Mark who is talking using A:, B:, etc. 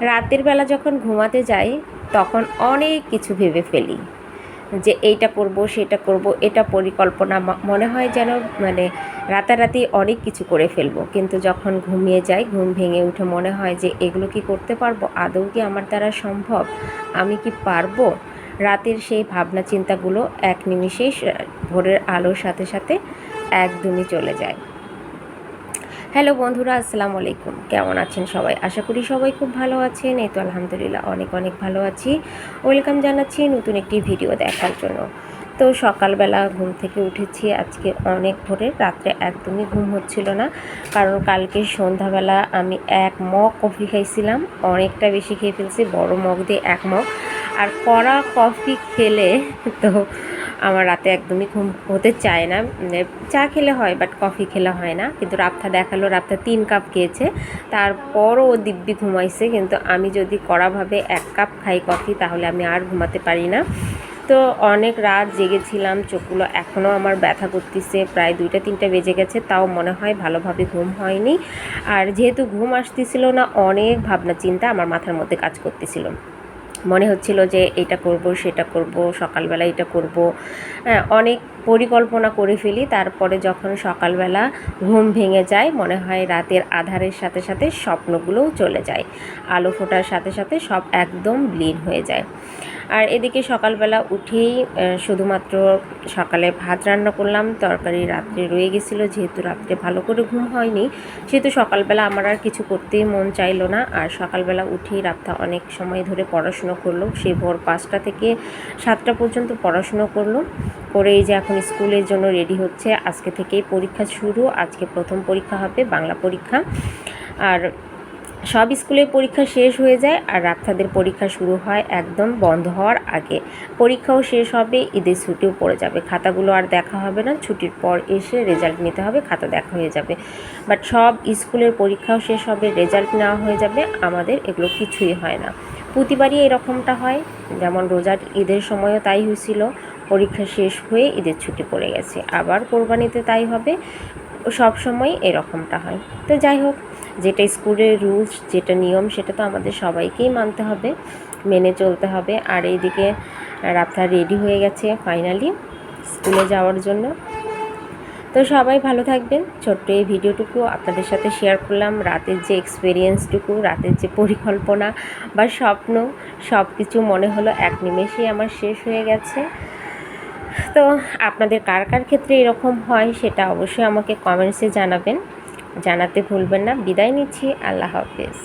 A: রাতের বেলা যখন ঘুমাতে যাই, তখন অনেক কিছু ভেবে ফেলি। যে এইটা করব, সেটা করব, এটা পরিকল্পনা মনে হয় যেন মানে রাতারাতি অনেক কিছু করে ফেলব। কিন্তু যখন ঘুমিয়ে যাই, ঘুম ভেঙে উঠে মনে হয় যে এগুলো কি করতে পারব? আদৌ কি আমার দ্বারা সম্ভব? আমি কি পারব? রাতের সেই ভাবনা চিন্তাগুলো এক নিমিষেই ভোরের আলোর সাথে সাথে একদমই চলে যায়। হ্যালো বন্ধুরা, আসসালামু আলাইকুম। কেমন আছেন সবাই? আশা করি সবাই খুব ভালো আছেন। এই তো আলহামদুলিল্লাহ অনেক অনেক ভালো আছি। ওয়েলকাম জানাচ্ছি নতুন একটি ভিডিও দেখার জন্য। তো সকালবেলা ঘুম থেকে উঠেছি। আজকে অনেক ভোরে, রাত্রে একদমই ঘুম হচ্ছিল না। কারণ কালকে সন্ধ্যাবেলা আমি এক মগ কফি খাইছিলাম। অনেকটা বেশি খেয়ে ফেলছি, বড় মগ দিয়ে এক মগ। আর কড়া কফি খেলে তো আমার রাতে একদমই ঘুম হতে চায় না। মানে চা খেলে হয় বাট কফি খেলে হয় না। কিন্তু রাপ্তা দেখাল রাপ্তা তিন কাপ খেয়েছে। তারপরও ও দিব্যি ঘুমাইছে। কিন্তু আমি যদি কড়াভাবে এক কাপ খাই কফি তাহলে আমি আর ঘুমাতে পারি না। তো অনেক রাত জেগেছিলাম, চোখগুলো এখনও আমার ব্যথা করতেছে। প্রায় দুইটা, তিনটা বেজে গেছে। তাও মনে হয় ভালোভাবে ঘুম হয়নি। আর যেহেতু ঘুম আসতেছিল না, অনেক ভাবনা চিন্তা আমার মাথার মধ্যে কাজ করতেছিল। মনে হচ্ছিল যে এটা করব, সেটা করব, সকালবেলা এটা করব। হ্যাঁ অনেক পরিকল্পনা করে ফেলি। তারপরে যখন সকালবেলা ঘুম ভেঙে যায়, মনে হয় রাতের আধারের সাথে সাথে স্বপ্নগুলোও চলে যায়। আলো ফোটার সাথে সাথে সব একদম ব্লিন হয়ে যায়। আর এদিকে সকালবেলা উঠেই শুধুমাত্র সকালে ভাত রান্না করলাম, তরকারি রাত্রে রয়ে গেছিল, যেহেতু রাত্রে ভালো করে ঘুম হয়নি, সেহেতু সকালবেলা আমার আর কিছু করতেই মন চাইলো না। আর সকালবেলা উঠেই রাতটা অনেক সময় ধরে পড়াশুনো করল সেই ভোর পাঁচটা থেকে সাতটা পর্যন্ত পড়াশুনো করল। করে এই যে এখন স্কুলের জন্য রেডি হচ্ছে, আজকে থেকেই পরীক্ষা শুরু, আজকে প্রথম পরীক্ষা হবে, বাংলা পরীক্ষা। আর সব স্কুলের পরীক্ষা শেষ হয়ে যায় আর রাত্রাদের পরীক্ষা শুরু হয় একদম বন্ধ হওয়ার আগে। পরীক্ষাও শেষ হবে, ঈদের ছুটিও পড়ে যাবে, খাতাগুলো আর দেখা হবে না। ছুটির পর এসে রেজাল্ট নিতে হবে, খাতা দেখা হয়ে যাবে। বাট সব স্কুলের পরীক্ষাও শেষ হবে রেজাল্ট নেওয়া হয়ে যাবে, আমাদের এগুলো কিছুই হয় না। প্রতিবারই এরকমটা হয়। যেমন রোজার ঈদের সময়ও তাই হয়েছিল। পরীক্ষা শেষ হয়ে ঈদের ছুটি পড়ে গেছে। আবার কোরবানিতে তাই হবে। সব সময় এরকমটা হয়। তো যাই হোক, যেটা স্কুলের রুলস, যেটা নিয়ম, সেটা তো আমাদের সবাইকেই মানতে হবে, মেনে চলতে হবে। আর এইদিকে রাফতা রেডি হয়ে গেছে ফাইনালি স্কুলে যাওয়ার জন্য। তো সবাই ভালো থাকবেন। ছোট্ট এই ভিডিওটুকু আপনাদের সাথে শেয়ার করলাম। রাতের যে এক্সপিরিয়েন্সটুকু রাতের যে পরিকল্পনা বা স্বপ্ন সব কিছু মনে হলো এক নিমেষেই আমার শেষ হয়ে গেছে। তো আপনাদের কার কার ক্ষেত্রে এরকম হয় সেটা অবশ্যই আমাকে কমেন্টসে জানাবেন। জানাতে ভুলবেন না। বিদায় নিচ্ছি। আল্লাহ হাফেজ।